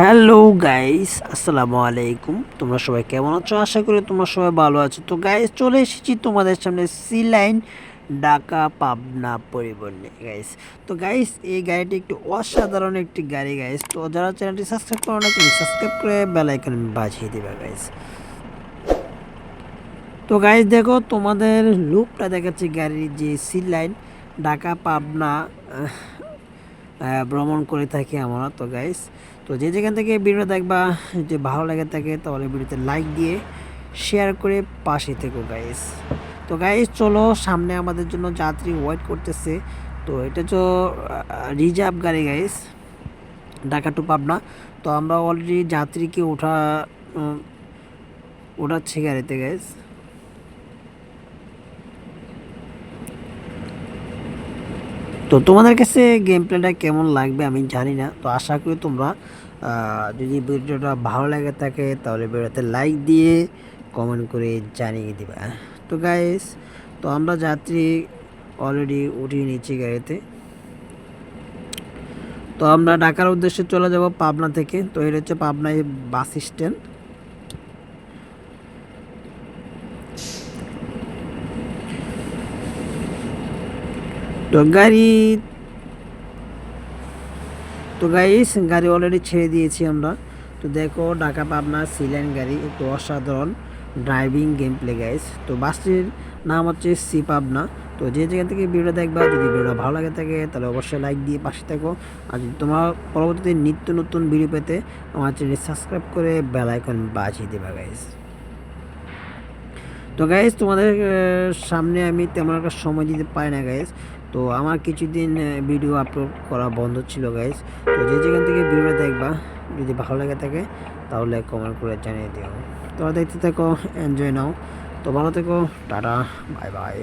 Hello guys, আসসালামু আলাইকুম। তোমরা সবাই কেমন আছো? আশা করি তোমরা সবাই ভালো আছো। তো গাইস, চলে এসেছি তোমাদের সামনে সি লাইন ঢাকা পাবনা পরিবহনে গাইস, তো গাইস, এই গাড়িটি একটু অসাধারণ একটি গাড়ি, গাইস। তো যারা চ্যানেলটি সাবস্ক্রাইব করো না তুমি সাবস্ক্রাইব করে বেল আইকন বাজিয়ে দিবে, গাইস। তো গাইস, দেখো, তোমাদের লুকটা দেখাচ্ছে গাড়ির যে সি লাইন ঢাকা পাবনা ভ্রমণ করে থাকি আমরা। তো গাইস তো যে যেখান থেকে ভিডিও দেখবা, যে ভালো লাগে থাকে, তাহলে ভিডিওতে লাইক দিয়ে শেয়ার করে পাশে থেকো গাইস তো গাইস চলো সামনে আমাদের জন্য যাত্রী ওয়েট করতেছে। তো এটা তো রিজার্ভ গাড়ি গাইস ঢাকা টু পাবনা। তো আমরা অলরেডি যাত্রীকে ওঠা ওঠাচ্ছি গাড়িতে গাইস তো তোমাদের কাছে গেম প্লেটা কেমন লাগবে আমি জানি না। তো আশা করি তোমরা যদি ভিডিওটা ভালো লাগে থাকে, তাহলে ভিডিওতে লাইক দিয়ে কমেন্ট করে জানিয়ে দিবা। তো গাইস তো আমরা যাত্রী অলরেডি উঠিয়ে নিচ্ছি গাড়িতে। তো আমরা ঢাকার উদ্দেশ্যে চলে যাব পাবনা থেকে। তো এটা হচ্ছে পাবনায় বাস স্ট্যান্ড তো গাড়ি, তো গাইস গাড়ি অলরেডি ছেড়ে দিয়েছি আমরা। তো দেখো, ঢাকা, পাবনা সিলাইন গাড়ি, একটু অসাধারণ ড্রাইভিং গেম প্লে গাইস তো বাসটির নাম হচ্ছে সি পাবনা। তো যে জায়গা থেকে ভিডিও দেখবা, যদি ভিডিওটা ভালো লাগে থাকে, তাহলে অবশ্যই লাইক দিয়ে পাশে থাকো। আর যদি তোমার পরবর্তীতে নিত্য নতুন ভিডিও পেতে, আমার চ্যানেল সাবস্ক্রাইব করে বেল আইকন বাজিয়ে দেবা গাইস তো গাইজ তোমাদের সামনে আমি তেমন একটা সময় দিতে পারি না গাইজ তো আমার কিছুদিন ভিডিও আপলোড করা বন্ধ ছিল গাইজ তো যে যেখান থেকে ভিডিও দেখবা, যদি ভালো লাগে থাকে, তাহলে কমেন্ট করে জানিয়ে দিও। তোমরা দেখতে থাকো এনজয় নাও। তো ভালো থেকো, টাটা বাই বাই